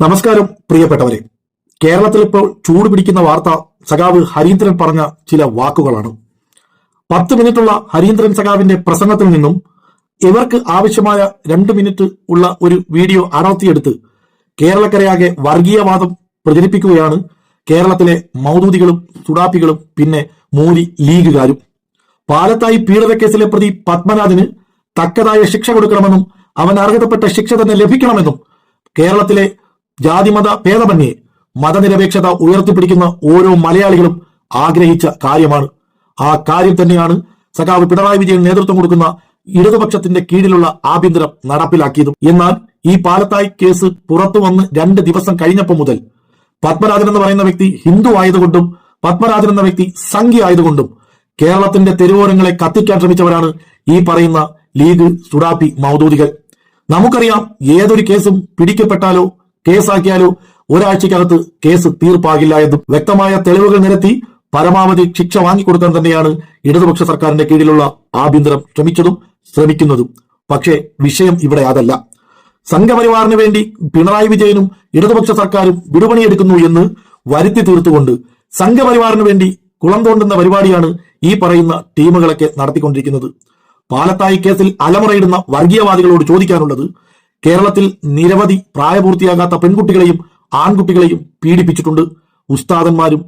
നമസ്കാരം പ്രിയപ്പെട്ടവരെ. കേരളത്തിൽ ഇപ്പോൾ ചൂട് പിടിക്കുന്ന വാർത്ത സഖാവ് ഹരീന്ദ്രൻ പറഞ്ഞ ചില വാക്കുകളാണ്. പത്ത് മിനിറ്റുള്ള ഹരീന്ദ്രൻ സഖാവിന്റെ പ്രസംഗത്തിൽ നിന്നും ഇവർക്ക് ആവശ്യമായ രണ്ട് മിനിറ്റ് ഉള്ള ഒരു വീഡിയോ അടർത്തിയെടുത്ത് കേരളക്കരയാകെ വർഗീയവാദം പ്രചരിപ്പിക്കുകയാണ് കേരളത്തിലെ മൗദൂദികളും സുഡാപ്പികളും പിന്നെ മൂലി ലീഗുകാരും. പാലത്തായി പീഡനക്കേസിലെ പ്രതി പത്മനാഥന് തക്കതായ ശിക്ഷ കൊടുക്കണമെന്നും അവൻ അർഹതപ്പെട്ട ശിക്ഷ തന്നെ ലഭിക്കണമെന്നും കേരളത്തിലെ ജാതിമത ഭേദമന്യേ മതനിരപേക്ഷത ഉയർത്തിപ്പിടിക്കുന്ന ഓരോ മലയാളികളും ആഗ്രഹിച്ച കാര്യമാണ്. ആ കാര്യം തന്നെയാണ് സഖാവ് പിണറായി വിജയൻ നേതൃത്വം കൊടുക്കുന്ന ഇടതുപക്ഷത്തിന്റെ കീഴിലുള്ള ആഭ്യന്തരം നടപ്പിലാക്കിയതും. എന്നാൽ ഈ പാലത്തായി കേസ് പുറത്തു വന്ന് രണ്ട് ദിവസം കഴിഞ്ഞപ്പോൾ മുതൽ പത്മരാജൻ എന്ന് പറയുന്ന വ്യക്തി ഹിന്ദു ആയതുകൊണ്ടും പത്മരാജൻ എന്ന വ്യക്തി സംഖ്യ ആയതുകൊണ്ടും കേരളത്തിന്റെ തെരുവോരങ്ങളെ കത്തിക്കാൻ ശ്രമിച്ചവരാണ് ഈ പറയുന്ന ലീഗ് സുഡാപ്പി മൗദൂദികൾ. നമുക്കറിയാം ഏതൊരു കേസും പിടിക്കപ്പെട്ടാലോ കേസാക്കിയാലോ ഒരാഴ്ചക്കകത്ത് കേസ് തീർപ്പാകില്ല എന്നും വ്യക്തമായ തെളിവുകൾ നിരത്തി പരമാവധി ശിക്ഷ വാങ്ങിക്കൊടുക്കാൻ തന്നെയാണ് ഇടതുപക്ഷ സർക്കാരിന്റെ കീഴിലുള്ള ആഭ്യന്തരം ശ്രമിച്ചതും ശ്രമിക്കുന്നതും. പക്ഷേ വിഷയം ഇവിടെ അതല്ല. സംഘപരിവാറിന് വേണ്ടി പിണറായി വിജയനും ഇടതുപക്ഷ സർക്കാരും വിടുപണിയെടുക്കുന്നു എന്ന് വരുത്തി തീർത്തുകൊണ്ട് സംഘപരിവാറിന് വേണ്ടി കുളം തോണ്ടുന്ന പരിപാടിയാണ് ഈ പറയുന്ന ടീമുകളൊക്കെ നടത്തിക്കൊണ്ടിരിക്കുന്നത്. പാലത്തായി കേസിൽ അലമുറയിടുന്ന വർഗീയവാദികളോട് ചോദിക്കാനുള്ളത് കേരളത്തിൽ നിരവധി പ്രായപൂർത്തിയാകാത്ത പെൺകുട്ടികളെയും ആൺകുട്ടികളെയും പീഡിപ്പിച്ചിട്ടുണ്ട്. ഉസ്താദന്മാരും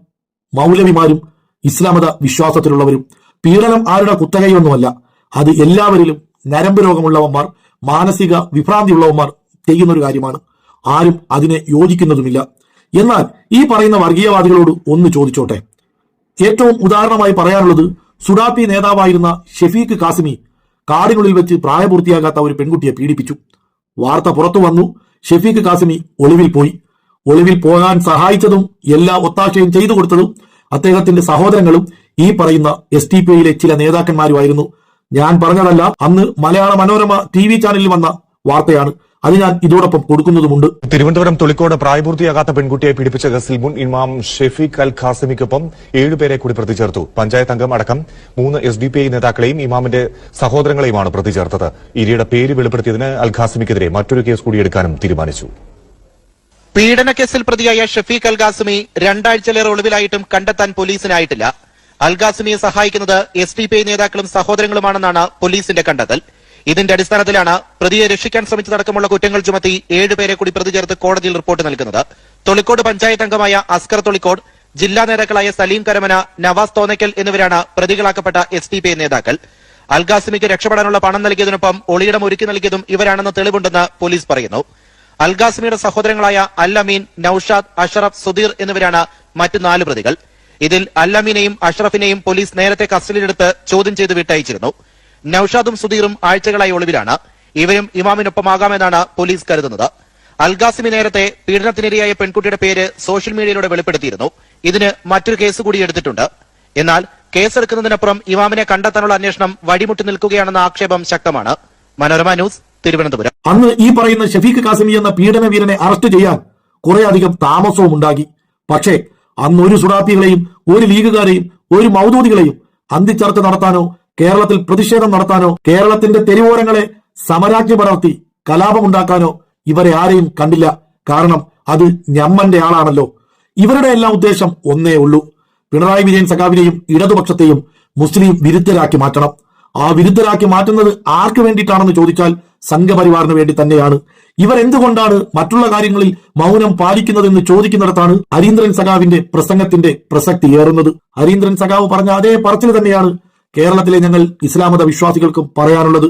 മൗലവിമാരും ഇസ്ലാമത വിശ്വാസത്തിലുള്ളവരും. പീഡനം ആരുടെ കുത്തകയൊന്നുമല്ല. അത് എല്ലാവരിലും നരമ്പ് രോഗമുള്ളവന്മാർ മാനസിക ചെയ്യുന്ന ഒരു കാര്യമാണ്. ആരും അതിനെ യോജിക്കുന്നതുമില്ല. എന്നാൽ ഈ പറയുന്ന വർഗീയവാദികളോട് ഒന്ന് ചോദിച്ചോട്ടെ. ഏറ്റവും ഉദാഹരണമായി പറയാനുള്ളത് സുഡാപ്പി നേതാവായിരുന്ന ഷെഫീഖ് കാസിമി കാടിനുള്ളിൽ വെച്ച് പ്രായപൂർത്തിയാകാത്ത ഒരു പെൺകുട്ടിയെ പീഡിപ്പിച്ചു. വാർത്ത പുറത്തു വന്നു. ഷെഫീഖ് കാസിമി ഒളിവിൽ പോയി. ഒളിവിൽ പോകാൻ സഹായിച്ചതും എല്ലാ ഒത്താശയും ചെയ്തു കൊടുത്തതും അദ്ദേഹത്തിന്റെ സഹോദരങ്ങളും ഈ പറയുന്ന എസ് ടി പി ഐയിലെ ചില നേതാക്കന്മാരുമായിരുന്നു. ഞാൻ പറഞ്ഞതല്ല അന്ന് മലയാള മനോരമ ടി വി ചാനലിൽ വന്ന വാർത്തയാണ്. അത് ഞാൻ ഇതോടൊപ്പം കൊടുക്കുന്നതുമുണ്ട്. തിരുവനന്തപുരം തൊളിക്കോട് പ്രായപൂർത്തിയാകാത്ത പെൺകുട്ടിയെ പീഡിപ്പിച്ച കേസിൽ മുൻ ഇമാം ഷെഫീഖ് അൽ ഖാസിമിക്കൊപ്പം ഏഴുപേരെ കൂടി പ്രതി ചേർത്തു പഞ്ചായത്ത് അംഗം അടക്കം മൂന്ന് എസ് ഡി പി ഐ നേതാക്കളെയും ഇമാമിന്റെ സഹോദരങ്ങളെയുമാണ് പ്രതി ചേർത്തത് ഇരിയുടെ പേര് വെളിപ്പെടുത്തിയതിന് അൽ ഖാസിമിക്കെതിരെ മറ്റൊരു കേസ് കൂടി എടുക്കാനും തീരുമാനിച്ചു പീഡനക്കേസിൽ പ്രതിയായ ഷെഫീഖ് അൽഗാസിമി രണ്ടാഴ്ചയിലേറെ ഒളിവിലായിട്ടും കണ്ടെത്താൻ പോലീസിനായിട്ടില്ല. അൽഗാസിമിയെ സഹായിക്കുന്നത് എസ് ഡി പി ഐ നേതാക്കളും സഹോദരങ്ങളുമാണെന്നാണ് പോലീസിന്റെ കണ്ടെത്തൽ. ഇതിന്റെ അടിസ്ഥാനത്തിലാണ് പ്രതിയെ രക്ഷിക്കാൻ ശ്രമിച്ചതടക്കമുള്ള കുറ്റങ്ങൾ ചുമത്തി ഏഴുപേരെ കൂടി പ്രതി ചേർത്ത് കോടതിയിൽ റിപ്പോർട്ട് നൽകുന്നത്. തൊളിക്കോട് പഞ്ചായത്ത് അംഗമായ അസ്കർ തൊളിക്കോട് ജില്ലാ നേതാക്കളായ സലീം കരമന നവാസ് തോന്നയ്ക്കൽ എന്നിവരാണ് പ്രതികളാക്കപ്പെട്ട എസ് ഡി പി നേതാക്കൾ. അൽഗാസിമിക്ക് രക്ഷപ്പെടാനുള്ള പണം നൽകിയതിനൊപ്പം ഒളിയിടം ഒരുക്കി നൽകിയതും ഇവരാണെന്ന് തെളിവുണ്ടെന്ന് പോലീസ് പറയുന്നു. അൽഗാസിമിയുടെ സഹോദരങ്ങളായ അൽ അമീൻ നൌഷാദ് അഷറഫ് സുധീർ എന്നിവരാണ് മറ്റ് നാല് പ്രതികൾ. ഇതിൽ അൽ അമീനെയും അഷറഫിനെയും പോലീസ് നേരത്തെ കസ്റ്റഡിയിലെടുത്ത് ചോദ്യം ചെയ്ത് വിട്ടയച്ചിരുന്നു. നൌഷാദും സുധീറും ആഴ്ചകളായി ഒളിവിലാണ്. ഇവരും ഇമാമിനൊപ്പമാകാമെന്നാണ് പോലീസ് കരുതുന്നത്. അൽഗാസിമി നേരത്തെ പീഡനത്തിനിരയായ പെൺകുട്ടിയുടെ പേര് സോഷ്യൽ മീഡിയയിലൂടെ വെളിപ്പെടുത്തിയിരുന്നു. ഇതിന് മറ്റൊരു കേസ് കൂടി എടുത്തിട്ടുണ്ട്. എന്നാൽ കേസെടുക്കുന്നതിനപ്പുറം ഇമാമിനെ കണ്ടെത്താനുള്ള അന്വേഷണം വഴിമുട്ടി നിൽക്കുകയാണെന്ന ആക്ഷേപം ശക്തമാണ്. മനോരമ ന്യൂസ് തിരുവനന്തപുരം. അന്ന് ഈ പറയുന്ന ഷഫീഖ് കാസിമി എന്ന പീഡനവീരനെ അറസ്റ്റ് ചെയ്യാൻ കുറെ അധികം താമസവും ഉണ്ടാക്കി. പക്ഷേ അന്ന് ഒരു സുഡാപ്പികളെയും ഒരു ലീഗുകാരെയും ഒരു മൗദൂദികളെയും അന്തിച്ചർച്ച നടത്താനോ കേരളത്തിൽ പ്രതിഷേധം നടത്താനോ കേരളത്തിന്റെ തെരുവോരങ്ങളെ സമരാജ്ഞി പടർത്തി കലാപമുണ്ടാക്കാനോ ഇവരെ ആരെയും കണ്ടില്ല. കാരണം അത് ഞമ്മന്റെ ആളാണല്ലോ. ഇവരുടെ എല്ലാം ഉദ്ദേശം ഒന്നേ ഉള്ളൂ. പിണറായി വിജയൻ സഖാവിനെയും ഇടതുപക്ഷത്തെയും മുസ്ലിം വിരുദ്ധരാക്കി മാറ്റണം. ആ വിരുദ്ധരാക്കി മാറ്റുന്നത് ആർക്ക് വേണ്ടിയിട്ടാണെന്ന് ചോദിച്ചാൽ സംഘപരിവാറിന് വേണ്ടി തന്നെയാണ്. ഇവർ എന്തുകൊണ്ടാണ് മറ്റുള്ള കാര്യങ്ങളിൽ മൗനം പാലിക്കുന്നതെന്ന് ചോദിക്കുന്നിടത്താണ് ഹരീന്ദ്രൻ സഖാവിന്റെ പ്രസംഗത്തിന്റെ പ്രസക്തി ഏറുന്നത്. ഹരീന്ദ്രൻ സഖാവ് പറഞ്ഞ അതേ പറച്ചിൽ തന്നെയാണ് കേരളത്തിലെ ഞങ്ങൾ ഇസ്ലാമത വിശ്വാസികൾക്കും പറയാനുള്ളത്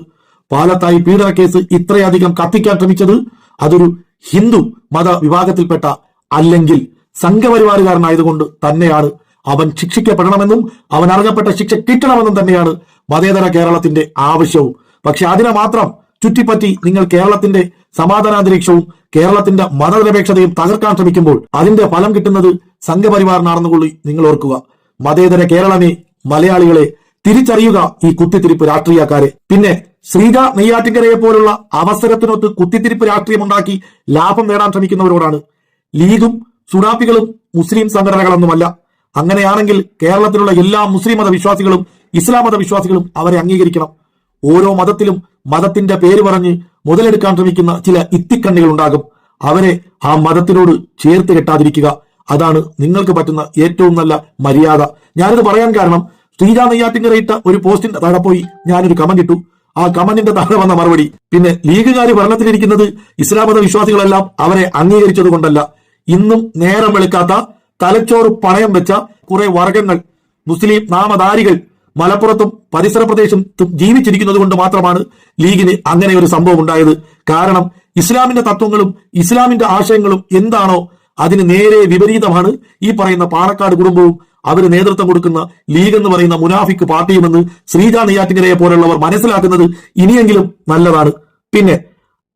പാലത്തായി പീഡന കേസ് ഇത്രയധികം കത്തിക്കാൻ ശ്രമിച്ചത് അതൊരു ഹിന്ദു മത വിഭാഗത്തിൽപ്പെട്ട അല്ലെങ്കിൽ സംഘപരിവാറുകാരനായതുകൊണ്ട് തന്നെയാണ് അവൻ ശിക്ഷിക്കപ്പെടണമെന്നും അവൻ അർഹപ്പെട്ട ശിക്ഷ കിട്ടണമെന്നും തന്നെയാണ് മതേതര കേരളത്തിന്റെ ആവശ്യവും. പക്ഷെ അതിനെ മാത്രം ചുറ്റിപ്പറ്റി നിങ്ങൾ കേരളത്തിന്റെ സമാധാനാന്തരീക്ഷവും കേരളത്തിന്റെ മതനിരപേക്ഷതയും തകർക്കാൻ ശ്രമിക്കുമ്പോൾ അതിന്റെ ഫലം കിട്ടുന്നത് സംഘപരിവാറിനാണെന്നുകൂടി നിങ്ങൾ ഓർക്കുക. മതേതര കേരളമേ മലയാളികളെ തിരിച്ചറിയുക ഈ കുത്തിത്തിരിപ്പ് രാഷ്ട്രീയക്കാരെ. പിന്നെ ശ്രീജ നെയ്യാറ്റിങ്കരയെ പോലുള്ള അവസരത്തിനൊത്ത് കുത്തിത്തിരിപ്പ് രാഷ്ട്രീയമുണ്ടാക്കി ലാഭം നേടാൻ ശ്രമിക്കുന്നവരോടാണ്. ലീഗും സുഡാപ്പികളും മുസ്ലിം സംഘടനകളൊന്നുമല്ല. അങ്ങനെയാണെങ്കിൽ കേരളത്തിലുള്ള എല്ലാ മുസ്ലിം മത വിശ്വാസികളും ഇസ്ലാം മത വിശ്വാസികളും അവരെ അംഗീകരിക്കണം. ഓരോ മതത്തിലും മതത്തിന്റെ പേര് പറഞ്ഞ് മുതലെടുക്കാൻ ശ്രമിക്കുന്ന ചില ഇത്തിക്കണ്ണികൾ ഉണ്ടാകും അവരെ ആ മതത്തിനോട് ചേർത്ത് കെട്ടാതിരിക്കുക. അതാണ് നിങ്ങൾക്ക് പറ്റുന്ന ഏറ്റവും നല്ല മര്യാദ. ഞാനിത് പറയാൻ കാരണം ശ്രീജ നെയ്യാറ്റിങ്കര ഇട്ട ഒരു പോസ്റ്റിന്റെ താഴെ പോയി ഞാനൊരു കമന്റ് ഇട്ടു. ആ കമന്റിന്റെ താഴെ വന്ന മറുപടി. പിന്നെ ലീഗുകാർ ഭരണത്തിലിരിക്കുന്നത് ഇസ്ലാം മത വിശ്വാസികളെല്ലാം അവരെ അംഗീകരിച്ചത് കൊണ്ടല്ല. ഇന്നും നേരം വെളുക്കാത്ത തലച്ചോറ് പണയം വെച്ച കുറെ വർഗങ്ങൾ മുസ്ലിം നാമധാരികൾ മലപ്പുറത്തും പരിസര പ്രദേശത്തും ജീവിച്ചിരിക്കുന്നത് കൊണ്ട് മാത്രമാണ് ലീഗിന് അങ്ങനെ ഒരു സംഭവം ഉണ്ടായത്. കാരണം ഇസ്ലാമിന്റെ തത്വങ്ങളും ഇസ്ലാമിന്റെ ആശയങ്ങളും എന്താണോ അതിന് നേരെ വിപരീതമാണ് ഈ പറയുന്ന പാണക്കാട് കുടുംബവും അവർ നേതൃത്വം കൊടുക്കുന്ന ലീഗ് എന്ന് പറയുന്ന മുനാഫിക്ക് പാർട്ടിയുമെന്ന് ശ്രീജ നെയ്യാറ്റിങ്കരയെ പോലുള്ളവർ മനസ്സിലാക്കുന്നത് ഇനിയെങ്കിലും നല്ലതാണ്. പിന്നെ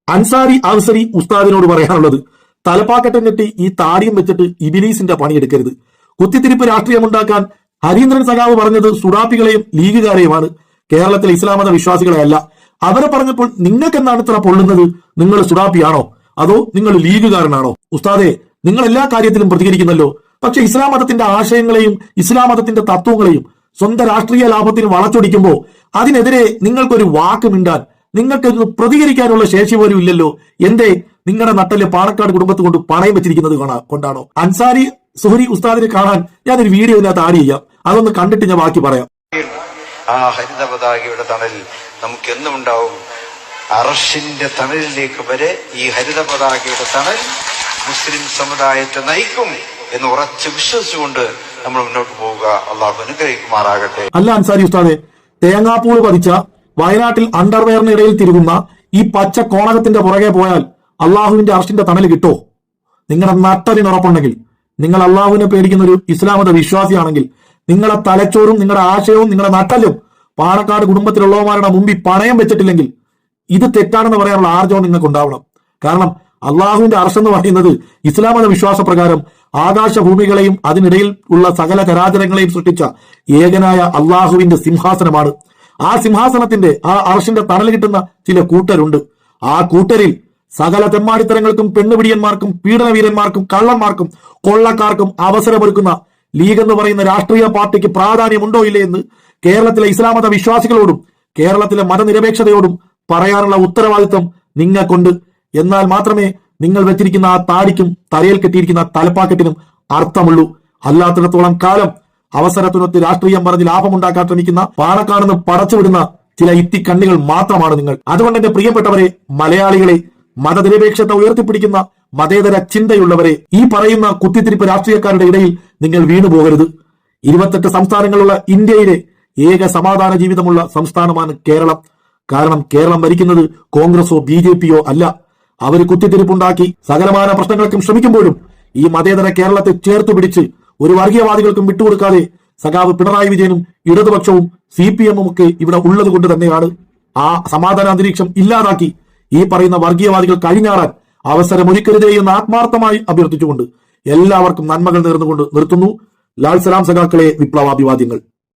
അൻസാരി അൻസരി ഉസ്താദിനോട് പറയാനുള്ളത് തലപ്പാക്കറ്റം കെട്ടി ഈ താടിയും വെച്ചിട്ട് ഇബിലീസിന്റെ പണിയെടുക്കരുത്. കുത്തിത്തിരിപ്പ് രാഷ്ട്രീയമുണ്ടാക്കാൻ ഹരീന്ദ്രൻ സഖാവ് പറഞ്ഞത് സുഡാപ്പികളെയും ലീഗുകാരെയുമാണ്. കേരളത്തിലെ ഇസ്ലാമത വിശ്വാസികളെയല്ല. അവരെ പറഞ്ഞപ്പോൾ നിങ്ങൾക്ക് എന്താണ് ഇത്ര പൊള്ളുന്നത്? നിങ്ങൾ സുഡാപ്പിയാണോ അതോ നിങ്ങൾ ലീഗുകാരനാണോ? ഉസ്താദെ നിങ്ങൾ എല്ലാ കാര്യത്തിലും പ്രതികരിക്കുന്നല്ലോ. പക്ഷെ ഇസ്ലാം മതത്തിന്റെ ആശയങ്ങളെയും ഇസ്ലാം മതത്തിന്റെ തത്വങ്ങളെയും സ്വന്തം രാഷ്ട്രീയ ലാഭത്തിന് വളച്ചൊടിക്കുമ്പോൾ അതിനെതിരെ നിങ്ങൾക്കൊരു വാക്ക് മിണ്ടാൻ നിങ്ങൾക്കൊന്ന് പ്രതികരിക്കാനുള്ള ശേഷി പോലും ഇല്ലല്ലോ എന്തേ നിങ്ങളുടെ നട്ടൽ പാണക്കാട് കുടുംബത്ത് കൊണ്ട് പണയം വെച്ചിരിക്കുന്നത് കൊണ്ടാണോ? അൻസാരി സുഹരി ഉസ്താദിനെ കാണാൻ ഞാനൊരു വീഡിയോ ഇതിനകത്ത് ആഡ് ചെയ്യാം. അതൊന്ന് കണ്ടിട്ട് ഞാൻ ബാക്കി പറയാം. ആ ഹരിത പതാകയുടെ തണലിൽ നമുക്ക് എന്നും ഉണ്ടാവും അറഷിന്റെ തണലിലേക്ക് വരെ ഈ ഹരിത പതാകയുടെ തണൽ മുസ്ലിം സമുദായത്തെ നയിക്കും എന്ന് ഉറച്ച് വിശ്വസിച്ചുകൊണ്ട് നമ്മൾ മുന്നോട്ട് പോവുക. അള്ളാഹു അനുഗ്രഹിക്കുമാറാകട്ടെ. അല്ല അൻസാരി ഉസ്താദെ തേങ്ങാപ്പൂൾ പതിച്ച വയനാട്ടിൽ അണ്ടർവെയറിനിടയിൽ തിരുകുന്ന ഈ പച്ച കോണകത്തിന്റെ പുറകെ പോയാൽ അള്ളാഹുവിന്റെ അർഷിന്റെ തണൽ കിട്ടോ? നിങ്ങളുടെ നട്ടലിന് ഉറപ്പുണ്ടെങ്കിൽ നിങ്ങൾ അള്ളാഹുവിനെ പേടിക്കുന്ന ഒരു ഇസ്ലാമത വിശ്വാസിയാണെങ്കിൽ നിങ്ങളുടെ തലച്ചോറും നിങ്ങളുടെ ആശയവും നിങ്ങളുടെ നട്ടലും പാണക്കാട് കുടുംബത്തിലുള്ളവന്മാരുടെ മുമ്പിൽ പണയം വെച്ചിട്ടില്ലെങ്കിൽ ഇത് തെറ്റാണെന്ന് പറയാനുള്ള ആർജവം നിങ്ങൾക്ക് ഉണ്ടാവണം കാരണം അള്ളാഹുവിന്റെ അർഷ് എന്ന് പറയുന്നത് ഇസ്ലാം മത വിശ്വാസ പ്രകാരം ആകാശഭൂമികളെയും അതിനിടയിൽ ഉള്ള സകല ചരാചരങ്ങളെയും സൃഷ്ടിച്ച ഏകനായ അള്ളാഹുവിന്റെ സിംഹാസനമാണ്. ആ സിംഹാസനത്തിന്റെ ആ അർഷിന്റെ തണൽ കിട്ടുന്ന ചില കൂട്ടരുണ്ട്. ആ കൂട്ടരിൽ സകല തെമ്മാടിത്തരങ്ങൾക്കും പെണ്ണുപിടിയന്മാർക്കും പീഡനവീരന്മാർക്കും കള്ളന്മാർക്കും കൊള്ളക്കാർക്കും അവസരമൊരുക്കുന്ന ലീഗ് എന്ന് പറയുന്ന രാഷ്ട്രീയ പാർട്ടിക്ക് പ്രാധാന്യമുണ്ടോ ഇല്ലേ എന്ന് കേരളത്തിലെ ഇസ്ലാമത വിശ്വാസികളോടും കേരളത്തിലെ മതനിരപേക്ഷതയോടും പറയാനുള്ള ഉത്തരവാദിത്വം നിങ്ങൾക്കുണ്ട്. എന്നാൽ മാത്രമേ നിങ്ങൾ വെച്ചിരിക്കുന്ന ആ താടിക്കും തലയിൽ കെട്ടിയിരിക്കുന്ന തലപ്പാക്കറ്റിനും അർത്ഥമുള്ളൂ. അല്ലാത്തിടത്തോളം കാലം അവസരത്തിനൊത്ത് രാഷ്ട്രീയം പറഞ്ഞ് ലാഭമുണ്ടാക്കാൻ ശ്രമിക്കുന്ന പാണക്കാണെന്ന് പടച്ചുവിടുന്ന ചില ഇത്തിക്കണ്ണികൾ മാത്രമാണ് നിങ്ങൾ. അതുകൊണ്ട് എന്റെ പ്രിയപ്പെട്ടവരെ മലയാളികളെ മതനിരപേക്ഷത ഉയർത്തിപ്പിടിക്കുന്ന മതേതര ചിന്തയുള്ളവരെ ഈ പറയുന്ന കുത്തിത്തിരിപ്പ് രാഷ്ട്രീയക്കാരുടെ ഇടയിൽ നിങ്ങൾ വീണുപോകരുത്. ഇരുപത്തെട്ട് സംസ്ഥാനങ്ങളുള്ള ഇന്ത്യയിലെ ഏക സമാധാന ജീവിതമുള്ള സംസ്ഥാനമാണ് കേരളം. കാരണം കേരളം ഭരിക്കുന്നത് കോൺഗ്രസോ ബി അല്ല. അവർ കുത്തിത്തിരിപ്പുണ്ടാക്കി സകലമാന പ്രശ്നങ്ങൾക്കും ശ്രമിക്കുമ്പോഴും ഈ മതേതര കേരളത്തെ ചേർത്ത് പിടിച്ച് ഒരു വർഗീയവാദികൾക്കും വിട്ടുകൊടുക്കാതെ സഖാവ് പിണറായി വിജയനും ഇടതുപക്ഷവും സി പി എമ്മും ഒക്കെ ഇവിടെ ഉള്ളത് കൊണ്ട് തന്നെയാണ് ആ സമാധാന അന്തരീക്ഷം ഇല്ലാതാക്കി ഈ പറയുന്ന വർഗീയവാദികൾ കഴിഞ്ഞാറാൻ അവസരമൊരുക്കരുതേ എന്ന് ആത്മാർത്ഥമായി അഭ്യർത്ഥിച്ചുകൊണ്ട് എല്ലാവർക്കും നന്മകൾ നേർന്നുകൊണ്ട് നിർത്തുന്നു. ലാൽ സലാം സഖാക്കളെ വിപ്ലവാഭിവാദ്യങ്ങൾ.